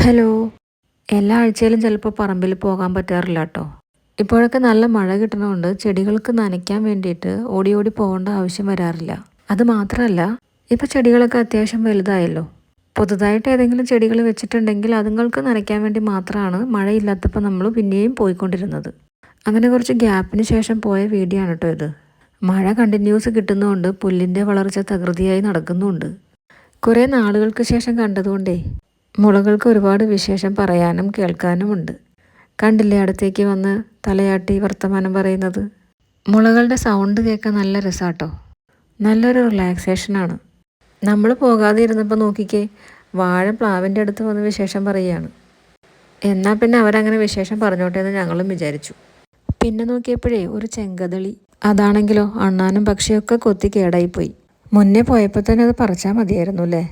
Hello. എല്ലാ ആഴ്ചയിലും ചിലപ്പോൾ പറമ്പിൽ പോകാൻ പറ്റാറില്ല കേട്ടോ ഇപ്പോഴൊക്കെ നല്ല മഴ കിട്ടണമുണ്ട് ചെടികൾക്ക് നനയ്ക്കാൻ വേണ്ടിയിട്ട് ഓടി ഓടി പോകേണ്ട ആവശ്യം വരാറില്ല. അത് മാത്രമല്ല ഇപ്പോൾ ചെടികളൊക്കെ അത്യാവശ്യം വലുതായല്ലോ. പുതുതായിട്ട് ഏതെങ്കിലും ചെടികൾ വെച്ചിട്ടുണ്ടെങ്കിൽ അതുങ്ങൾക്ക് നനയ്ക്കാൻ വേണ്ടി മാത്രമാണ് മഴയില്ലാത്തപ്പോൾ നമ്മൾ പിന്നെയും പോയിക്കൊണ്ടിരുന്നത്. അങ്ങനെ കുറച്ച് ഗ്യാപ്പിന് ശേഷം പോയ വീഡിയോ ആണ് കേട്ടോ ഇത്. മഴ കണ്ടിന്യൂസ് കിട്ടുന്നതുകൊണ്ട് പുല്ലിന്റെ വളർച്ച തകൃതിയായി നടക്കുന്നുണ്ട്. കുറേ നാളുകൾക്ക് ശേഷം കണ്ടതുകൊണ്ടേ മുളകൾക്ക് ഒരുപാട് വിശേഷം പറയാനും കേൾക്കാനുമുണ്ട് കണ്ടില്ലേ അടുത്തേക്ക് വന്ന് തലയാട്ടി വർത്തമാനം പറയുന്നത്? മുളകളുടെ സൗണ്ട് കേൾക്കാൻ നല്ല രസാട്ടോ. നല്ലൊരു റിലാക്സേഷനാണ് നമ്മൾ പോകാതെ ഇരുന്നപ്പോൾ നോക്കിക്കേ വാഴ പ്ലാവിന്റെ അടുത്ത് വന്ന് വിശേഷം പറയുകയാണ്. എന്നാൽ പിന്നെ അവരങ്ങനെ വിശേഷം പറഞ്ഞോട്ടെ എന്ന് ഞങ്ങളും വിചാരിച്ചു. പിന്നെ നോക്കിയപ്പോഴേ ഒരു ചെങ്കതളി. അതാണെങ്കിലോ അണ്ണാനും പക്ഷിയൊക്കെ കൊത്തി കേടായിപ്പോയി. മുന്നേ പോയപ്പോൾ തന്നെ അത് പറിച്ചാൽ മതിയായിരുന്നു അല്ലേ?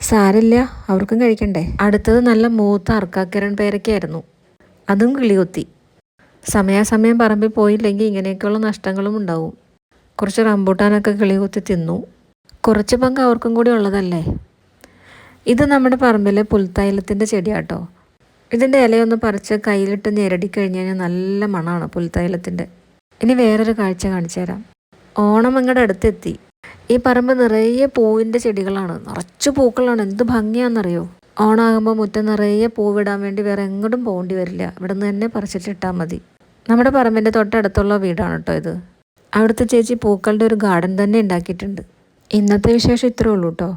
സാരില്ല അവർക്കും കഴിക്കണ്ടേ. അടുത്തത് നല്ല മൂത്ത അർക്കാക്കിരൺ പേരൊക്കെയായിരുന്നു. അതും കിളികൊത്തി. സമയാസമയം പറമ്പിൽ പോയില്ലെങ്കിൽ ഇങ്ങനെയൊക്കെയുള്ള നഷ്ടങ്ങളും ഉണ്ടാവും. കുറച്ച് റംബൂട്ടാനൊക്കെ കിളികൊത്തി തിന്നു. കുറച്ച് പങ്ക് അവർക്കും കൂടി ഉള്ളതല്ലേ? ഇത് നമ്മുടെ പറമ്പിലെ പുൽത്തൈലത്തിന്റെ ചെടിയാട്ടോ. ഇതിന്റെ ഇലയൊന്ന് പറിച്ച് കയ്യിലിട്ട് ഞെരടി കഴിഞ്ഞ് കഴിഞ്ഞാൽ നല്ല മണമാണ് പുൽത്തൈലത്തിന്റെ. ഇനി വേറൊരു കാഴ്ച കാണിച്ചു തരാം. ഓണം ഇങ്ങോട്ട് അടുത്തെത്തി. ഈ പറമ്പ് നിറയെ പൂവിന്റെ ചെടികളാണ്. നിറച്ച് പൂക്കളാണ്. എന്ത് ഭംഗിയാണെന്നറിയോ? ഓണാകുമ്പോൾ മുറ്റം നിറയെ പൂവിടാൻ വേണ്ടി വേറെ എങ്ങോട്ടും പോകേണ്ടി വരില്ല. ഇവിടെ നിന്ന് തന്നെ പറിച്ചിട്ടിട്ടാൽ മതി. നമ്മുടെ പറമ്പിന്റെ തൊട്ടടുത്തുള്ള വീടാണ് കേട്ടോ ഇത്. അവിടുത്തെ ചേച്ചി പൂക്കളുടെ ഒരു ഗാർഡൻ തന്നെ ഉണ്ടാക്കിയിട്ടുണ്ട്. ഇന്നത്തെ വിശേഷം ഇത്രേ ഉള്ളൂ കേട്ടോ.